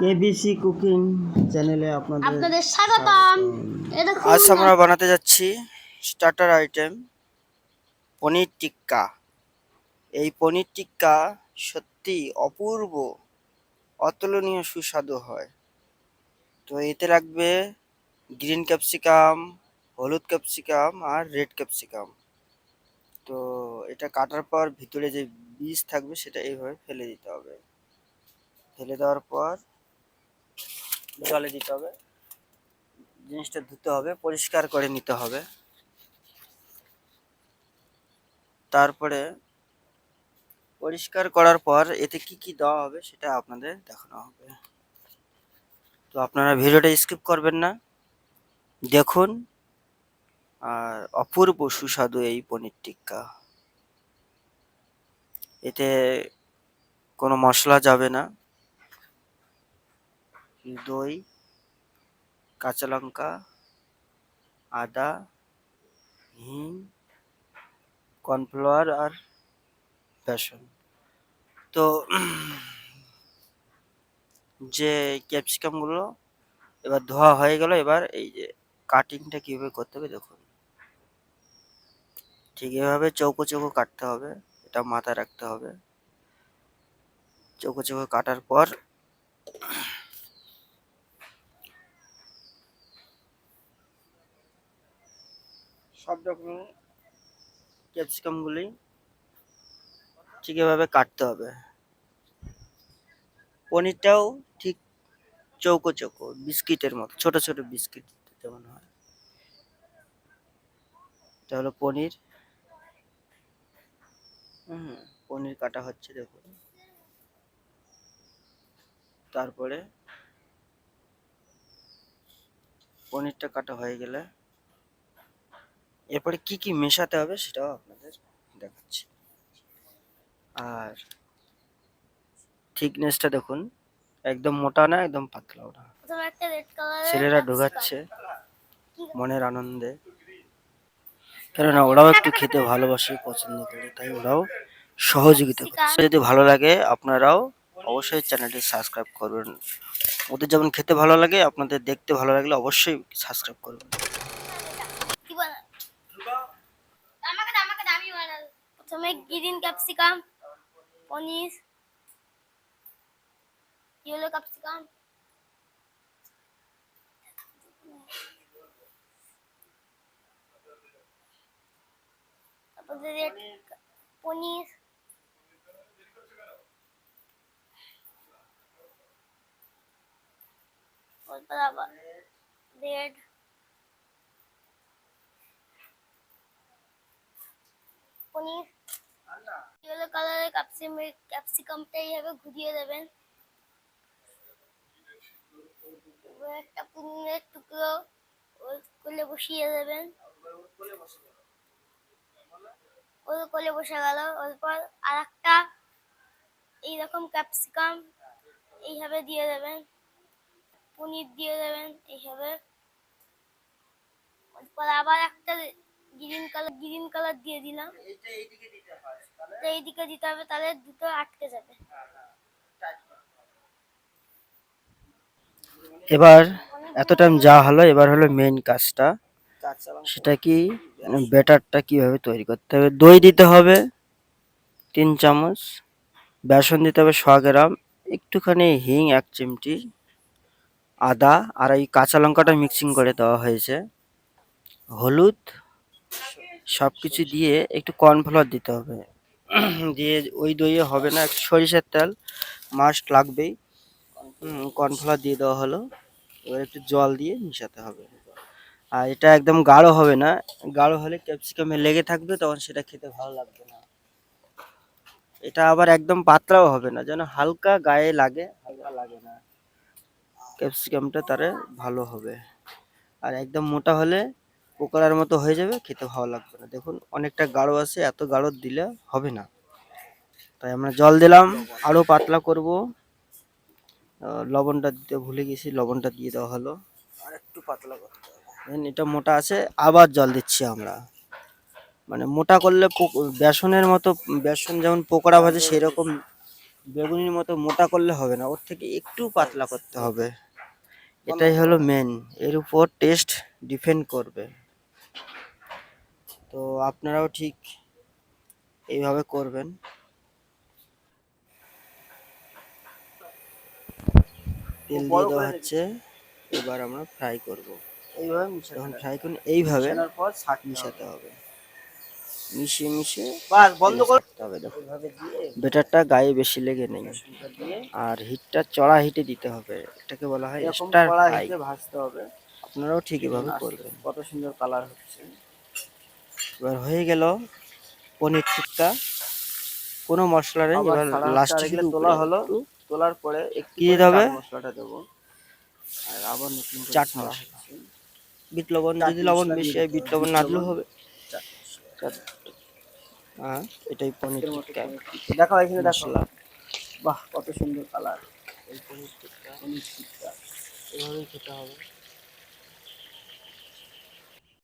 KBC cooking চ্যানেলে আপনাদের আপনাদের স্বাগতম। এটা খুব আজ আমরা বানাতে যাচ্ছি স্টার্টার আইটেম পনির টিক্কা। এই পনির টিক্কা সত্যি অপূর্ব অতুলনীয় সুস্বাদু হয়। তো এতে লাগবে গ্রিন ক্যাপসিকাম হলুদ ক্যাপসিকাম আর রেড ক্যাপসিকাম তো এটা কাটার পর ভিতরে যে বীজ থাকবে সেটা এইভাবে ফেলে দিতে হবে। ফেলে দেওয়ার পর জলে দিতে হবে। জিনিসটা ধুতে হবে, পরিষ্কার করে নিতে হবে। তারপরে পরিষ্কার করার পর এতে কি কি দেওয়া হবে সেটা আপনাদের দেখানো হবে। তো আপনারা ভিডিওটা স্কিপ করবেন না। দেখুন, আর অপূর্ব সুস্বাদু এই পনির টিক্কা। এতে কোনো মশলা যাবে না। দই, কাঁচা লঙ্কা, আদা, হিং, কর্নফ্লাওয়ার আর বেসন। তো যে ক্যাপসিকামগুলো এবার ধোয়া হয়ে গেল, এবার এই যে কাটিংটা কীভাবে করতে হবে দেখুন। ঠিক এভাবে চৌকো চৌকো কাটতে হবে, এটা মাথায় রাখতে হবে। চৌকো চৌকো কাটার পর সব রকম ক্যাপসিকামগুলি ঠিক এভাবে কাটতে হবে। পনিরটাও ঠিক চৌকো চৌকো, বিস্কিটের মতো, ছোট ছোট বিস্কিট যেমন হয়। এটা হলো পনির। হুম, পনির কাটা হচ্ছে দেখুন। তারপরে পনিরটা কাটা হয়ে গেলে এরপরে কি কি মেশাতে হবে সেটাও আপনাদের দেখাচ্ছি। আর থিকনেসটা দেখুন একদম মোটা না একদম পাতলাও না। ছেলেরা ঢোকাচ্ছে মনের আনন্দে। কেননা ওরাও একটু খেতে ভালোবাসে পছন্দ করে তাই ওরাও সহযোগিতা করছে। যদি ভালো লাগে আপনারাও অবশ্যই চ্যানেলটি সাবস্ক্রাইব করবেন। ওদের যেমন খেতে ভালো লাগে আপনাদের দেখতে ভালো লাগলে অবশ্যই সাবস্ক্রাইব করবেন। প্রথমে green capsicum paneer yellow capsicum তারপরে রেড পনির তারপর আবার রেড পনির ইয়েলো কালারের ক্যাপসিকাম ক্যাপসিকামটা এইভাবে ঘুরিয়ে দেবেন। একটা পনিরের টুকরো কোলে বসিয়ে দেবেন। ওর কোলে বসে গেল। এরপর আর একটা এইরকম ক্যাপসিকাম এইভাবে দিয়ে দেবেন। পনির দিয়ে দেবেন এইভাবে। এরপর আবার একটা গ্রিন কালার গ্রিন কালার দিয়ে দিলাম। তো এইদিকে দিতে হবে তাহলে দুটো আটকে যাবে। এবার এত টাইম যা হলো এবার হলো মেইন কাজটা। সেটা কি? ব্যাটারটা কীভাবে তৈরি করতে হবে? দই দিতে হবে তিন চামচ। বেসন দিতে হবে শ গ্রাম। একটুখানি হিং এক চিমটি। আদা আর এই কাঁচা লঙ্কাটা মিক্সিং করে দেওয়া হয়েছে। হলুদ সব কিছু দিয়ে একটু কর্নফ্লাওয়ার দিতে হবে। দিয়ে ওই দইয়ে হবে না, একটু সরিষার তেল মাস্ট লাগবেই। কর্নফ্লাওয়ার দিয়ে দেওয়া হলো। এবার একটু জল দিয়ে মিশাতে হবে। আর এটা একদম গাঢ় হবে না। গাঢ় হলে ক্যাপসিকামে লেগে থাকবে, তখন সেটা খেতে ভালো লাগবে না। এটা আবার একদম পাতলাও হবে না, যেন হালকা গায়ে লাগে। হালকা লাগে না। ক্যাপসিকামটা তারে ভালো হবে। আর একদম মোটা হলে পোকোড়ার মতো হয়ে যাবে খেতে ভালো লাগবে না। দেখুন অনেকটা গাঢ় আছে এত গাঢ় দিলে হবে না। তাই আমরা জল দিলাম আরও পাতলা করব। লবণটা দিতে ভুলে গেছি লবণটা দিয়ে দেওয়া হলো। আর একটু পাতলা করতে হবে। এটা মোটা আছে আবার জল দিচ্ছি আমরা। মানে মোটা করলে বেসনের মতো বেসন যেমন পকোড়া ভাজে সেই রকম বেগুনির মতো মোটা করলে হবে না ওর থেকে একটু পাতলা করতে হবে। এটাই হলো মেন এর উপর টেস্ট ডিপেন্ড করবে। তো আপনারাও ঠিক এইভাবে করবেন। তেল দিয়ে দেওয়া হচ্ছে এবার আমরা ফ্রাই করব। এইভাবে যখন ফ্রাই করুন এইভাবে পর মিশাতে হবে। মিশিয়ে মিশিয়ে বাস বন্ধ কর। ছাড়তে হবে দেখো। বেটারটা গায়ে বেশি লেগে নেই। আর হিটটা চড়া হিটে দিতে হবে এটাকে বলা হয় স্টার ফ্রাই। ভাজতে হবে। আপনারাও ঠিক এভাবে করবেন। কত সুন্দর কালার হচ্ছে। এবার হয়ে গেল পনির টিক্কা। কোনো মশলা নেই এবার লাস্টে তোলা হলো। তোলার পরে কি দিতে হবে? মশলাটা দেবো। আর আবার নতুন চাট মশলা। বিট লবণ যদি লবণ বেশি হয় বিট। লবণ না দিলেও হবে। হ্যাঁ এটাই পনির টিক্কা। টিক্কা। এখানে দেখো। বাহ কত সুন্দর কালার এই পনির টিক্কা। পনির টিক্কা। এভাবেই খেতে হবে।